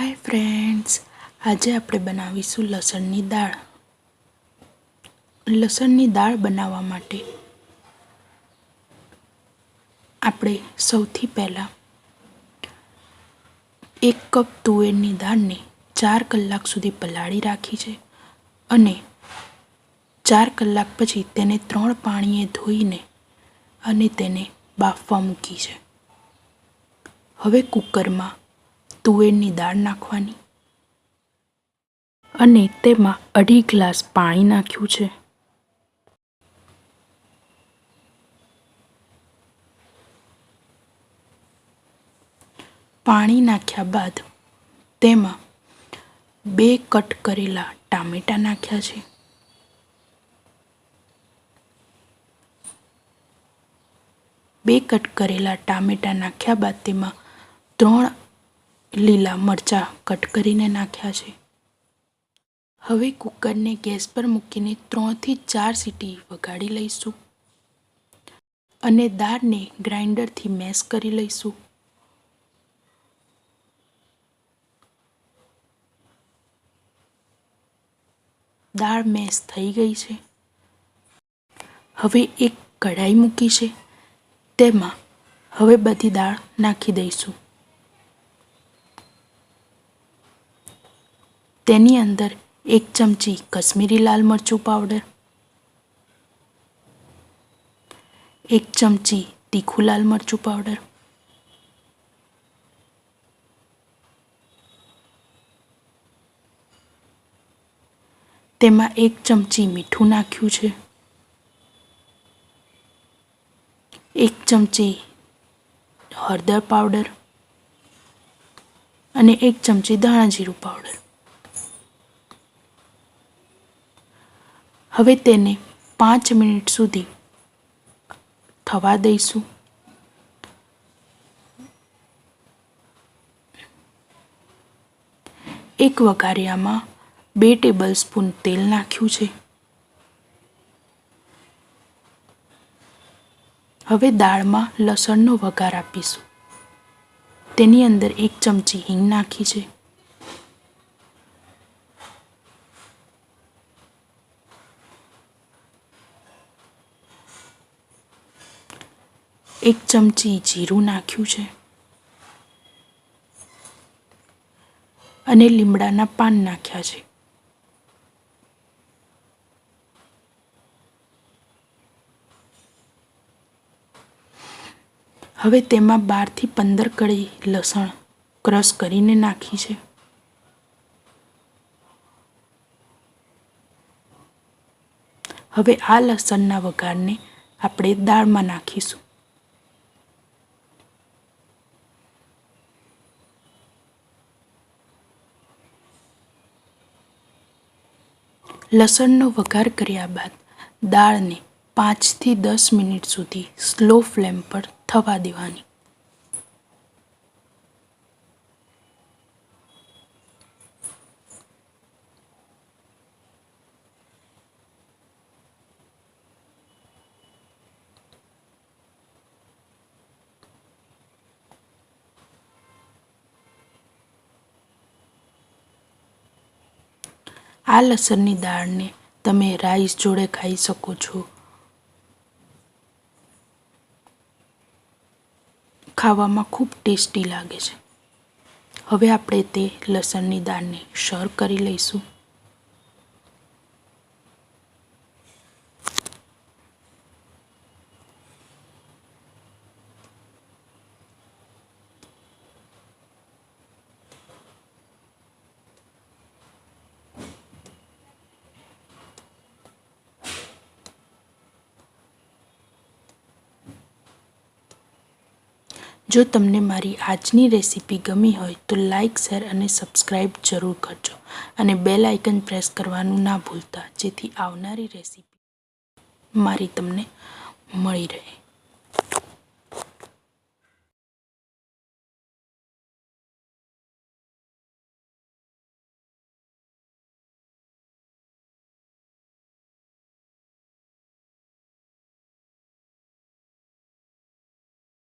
Hi friends આજે આપણે બનાવીશું લસણની દાળ. લસણની દાળ બનાવવા માટે આપણે સૌથી પહેલાં એક કપ તુવેરની દાળને ચાર કલાક સુધી પલાળી રાખી છે અને ચાર કલાક પછી તેને ત્રણ પાણીએ ધોઈને અને તેને બાફવા મૂકી છે. હવે કુકરમાં તુવેરની દાળ નાખવાની. અને તેમાં અઢી ગ્લાસ પાણી નાખ્યું છે. પાણી નાખ્યા બાદ તેમાં બે કટ કરેલા ટામેટા નાખ્યા છે. બે કટ કરેલા ટામેટા નાખ્યા બાદ તેમાં ત્રણ લીલા મરચાં કટ કરીને નાખ્યા છે. હવે કુકરને ગેસ પર મૂકીને ત્રણથી ચાર સીટી વગાડી લઈશું. અને દાળને ગ્રાઇન્ડરથી મેશ કરી લઈશું. દાળ મેશ થઈ ગઈ છે. હવે એક કઢાઈ મૂકી છે. તેમાં હવે બધી દાળ નાખી દઈશું. તેની અંદર એક ચમચી કશ્મીરી લાલ મરચું પાવડર એક ચમચી તીખું લાલ મરચું પાવડર તેમાં એક ચમચી મીઠું નાખ્યું છે, એક ચમચી હળદર પાવડર અને એક ચમચી ધાણા જીરું પાવડર હવે તેને પાંચ મિનિટ સુધી થવા દઈશું. એક વઘારિયામાં બે ટેબલ સ્પૂન તેલ નાખ્યું છે. હવે દાળમાં લસણનો વઘાર આપીશું. તેની અંદર એક ચમચી હિંગ નાખી છે. એક ચમચી જીરું નાખ્યું છે અને લીમડાના પાન નાખ્યા છે. હવે તેમાં બારથી પંદર કળી લસણ ક્રશ કરીને નાખી છે. હવે આ લસણના વઘારને આપણે દાળમાં નાખીશું. લસણનો વઘાર કર્યા બાદ દાળને પાંચથી દસ મિનિટ સુધી સ્લો ફ્લેમ પર થવા દેવાની. આ લસણની દાળને તમે રાઈસ જોડે ખાઈ શકો છો. ખાવામાં ખૂબ ટેસ્ટી લાગે છે. હવે આપણે તે લસણની દાળને સર્વ કરી લઈશું. જો તમને મારી આજની રેસીપી ગમી હોય તો લાઇક શેર અને સબસ્ક્રાઈબ જરૂર કરજો અને બેલ આઇકન પ્રેસ કરવાનું ના ભૂલતા, જેથી આવનારી રેસીપી મારી તમને મળી રહે.